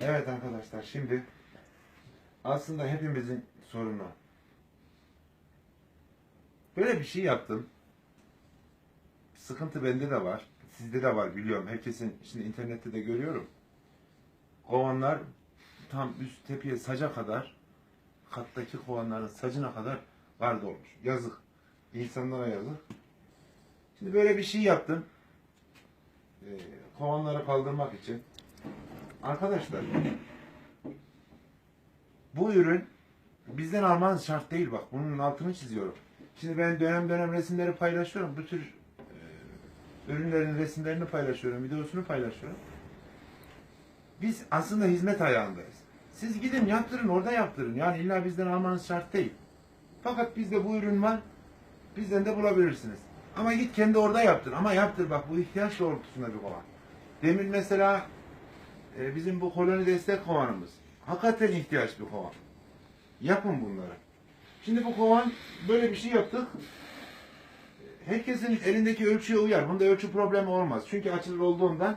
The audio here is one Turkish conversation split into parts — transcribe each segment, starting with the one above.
Evet arkadaşlar şimdi aslında hepimizin sorunu. Böyle bir şey yaptım. Sıkıntı bende de var. Sizde de var biliyorum. Herkesin şimdi internette de görüyorum. Kovanlar tam üst tepeye saca kadar kattaki kovanların sacına kadar var dolmuş. Yazık. İnsanlara yazık. Şimdi böyle bir şey yaptım. Ee, kovanları kaldırmak için. Arkadaşlar bu ürün bizden almanız şart değil bak. Bunun altını çiziyorum. Şimdi ben dönem dönem resimleri paylaşıyorum. Bu tür e, ürünlerin resimlerini paylaşıyorum, videosunu paylaşıyorum. Biz aslında hizmet ayağındayız. Siz gidin yaptırın, orada yaptırın. Yani illa bizden almanız şart değil. Fakat bizde bu ürün var. Bizden de bulabilirsiniz. Ama git kendi orada yaptır. Ama yaptır bak bu ihtiyaç doğrultusunda bir kovan. Demin mesela e, bizim bu koloni destek kovanımız. Hakikaten ihtiyaç bir kovan. Yapın bunları. Şimdi bu kovan böyle bir şey yaptık. Herkesin elindeki ölçüye uyar. Bunda ölçü problemi olmaz. Çünkü açılır olduğundan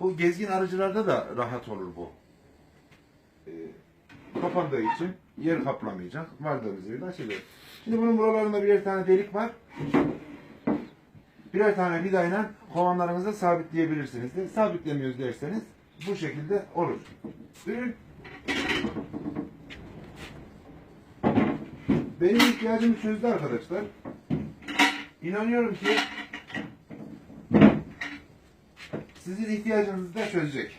bu gezgin arıcılarda da rahat olur bu. E, kapandığı için yer kaplamayacak. Vardığımız yerde açılıyor. Şimdi bunun buralarında birer tane delik var. Birer tane vidayla kovanlarınıza sabitleyebilirsiniz. De. Sabitlemiyoruz derseniz bu şekilde olur. Benim ihtiyacımı çözdü arkadaşlar. İnanıyorum ki sizin ihtiyacınızı da çözecek.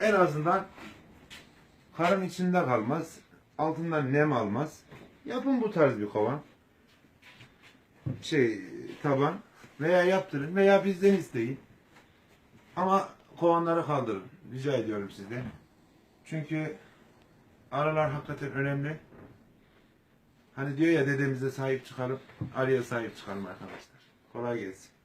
En azından karın içinde kalmaz, altından nem almaz. Yapın bu tarz bir kovan. Şey, taban veya yaptırın veya bizden isteyin. Ama kovanları kaldırın. Rica ediyorum sizden. Çünkü arılar hakikaten önemli. Hani diyor ya dedemize sahip çıkalım, arıya sahip çıkalım arkadaşlar. Kolay gelsin.